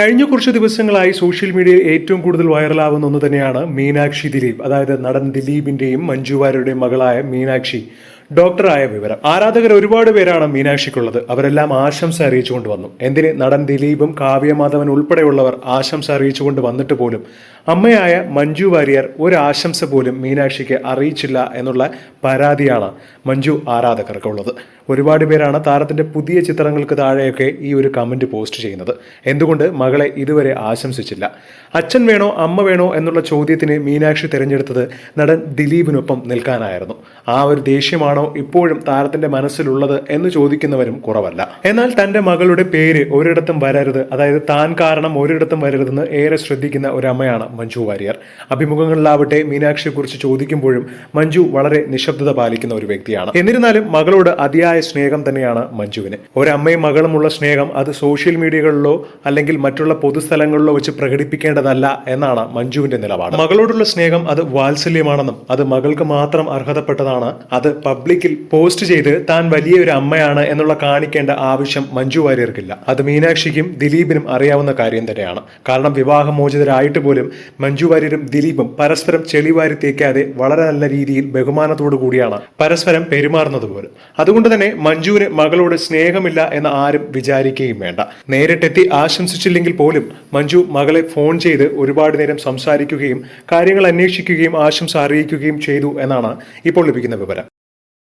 കഴിഞ്ഞ കുറച്ച് ദിവസങ്ങളായി സോഷ്യൽ മീഡിയയിൽ ഏറ്റവും കൂടുതൽ വൈറലാവുന്ന ഒന്ന് തന്നെയാണ് മീനാക്ഷി ദിലീപ്. അതായത് നടൻ ദിലീപിന്റെയും മഞ്ജു വാര്യരുടെയും മകളായ മീനാക്ഷി ഡോക്ടറായ വിവരം. ആരാധകർ ഒരുപാട് പേരാണ് മീനാക്ഷിക്കുള്ളത്. അവരെല്ലാം ആശംസ അറിയിച്ചുകൊണ്ട് വന്നു. എന്തിന്? നടൻ ദിലീപും കാവ്യമാധവൻ ഉൾപ്പെടെയുള്ളവർ ആശംസ അറിയിച്ചുകൊണ്ട് വന്നിട്ട് പോലും അമ്മയായ മഞ്ജു വാര്യർ ഒരു ആശംസ പോലും മീനാക്ഷിക്ക് അറിയിച്ചില്ല എന്നുള്ള പരാതിയാണ് മഞ്ജു ആരാധകർക്കുള്ളത്. ഒരുപാട് പേരാണ് താരത്തിന്റെ പുതിയ ചിത്രങ്ങൾക്ക് താഴെയൊക്കെ ഈ ഒരു കമന്റ് പോസ്റ്റ് ചെയ്യുന്നത്. എന്തുകൊണ്ട് മകളെ ഇതുവരെ ആശംസിച്ചില്ല. അച്ഛൻ വേണോ അമ്മ വേണോ എന്നുള്ള ചോദ്യത്തിന് മീനാക്ഷി തിരഞ്ഞെടുത്തത് നടൻ ദിലീപിനൊപ്പം നിൽക്കാനായിരുന്നു. ആ ഒരു ദേഷ്യമാണോ ഇപ്പോഴും താരത്തിന്റെ മനസ്സിലുള്ളത് എന്ന് ചോദിക്കുന്നവരും കുറവല്ല. എന്നാൽ തന്റെ മകളുടെ പേര് ഒരിടത്തും വരരുത്. അതായത് താൻ കാരണം ഒരിടത്തും വരരുതെന്ന് ഏറെ ശ്രദ്ധിക്കുന്ന ഒരു അമ്മയാണ് മഞ്ജു വാര്യർ. അഭിമുഖങ്ങളിലാവട്ടെ മീനാക്ഷിയെ കുറിച്ച് ചോദിക്കുമ്പോഴും മഞ്ജു വളരെ നിശബ്ദത പാലിക്കുന്ന ഒരു വ്യക്തിയാണ്. എന്നിരുന്നാലും മകളോട് അതിയായ സ്നേഹം തന്നെയാണ് മഞ്ജുവിന്. ഒരമ്മയും മകളുമുള്ള സ്നേഹം അത് സോഷ്യൽ മീഡിയകളിലോ അല്ലെങ്കിൽ മറ്റുള്ള പൊതുസ്ഥലങ്ങളിലോ വെച്ച് പ്രകടിപ്പിക്കേണ്ടതല്ല എന്നാണ് മഞ്ജുവിന്റെ നിലപാട്. മകളോടുള്ള സ്നേഹം അത് വാത്സല്യമാണെന്നും അത് മകൾക്ക് മാത്രം അർഹതപ്പെട്ടതാണ്. അത് പബ്ലിക്കിൽ പോസ്റ്റ് ചെയ്ത് താൻ വലിയ ഒരു അമ്മയാണ് എന്നുള്ള കാണിക്കേണ്ട ആവശ്യം മഞ്ജു വാര്യർക്കില്ല. അത് മീനാക്ഷിക്കും ദിലീപിനും അറിയാവുന്ന കാര്യം തന്നെയാണ്. കാരണം വിവാഹമോചിതരായിട്ട് പോലും മഞ്ജു വാര്യരും ദിലീപും പരസ്പരം ചെളിവാരി തേക്കാതെ വളരെ നല്ല രീതിയിൽ ബഹുമാനത്തോടു കൂടിയാണ് പരസ്പരം പെരുമാറുന്നത് പോലും അതുകൊണ്ട് തന്നെ മഞ്ജുവിന് മകളോട് സ്നേഹമില്ല എന്ന് ആരും വിചാരിക്കുകയും വേണ്ട. നേരിട്ടെത്തി ആശംസിച്ചില്ലെങ്കിൽ പോലും മഞ്ജു മകളെ ഫോൺ ചെയ്ത് ഒരുപാട് നേരം സംസാരിക്കുകയും കാര്യങ്ങൾ അന്വേഷിക്കുകയും ആശംസ അറിയിക്കുകയും ചെയ്തു എന്നാണ് ഇപ്പോൾ ലഭിക്കുന്ന വിവരം.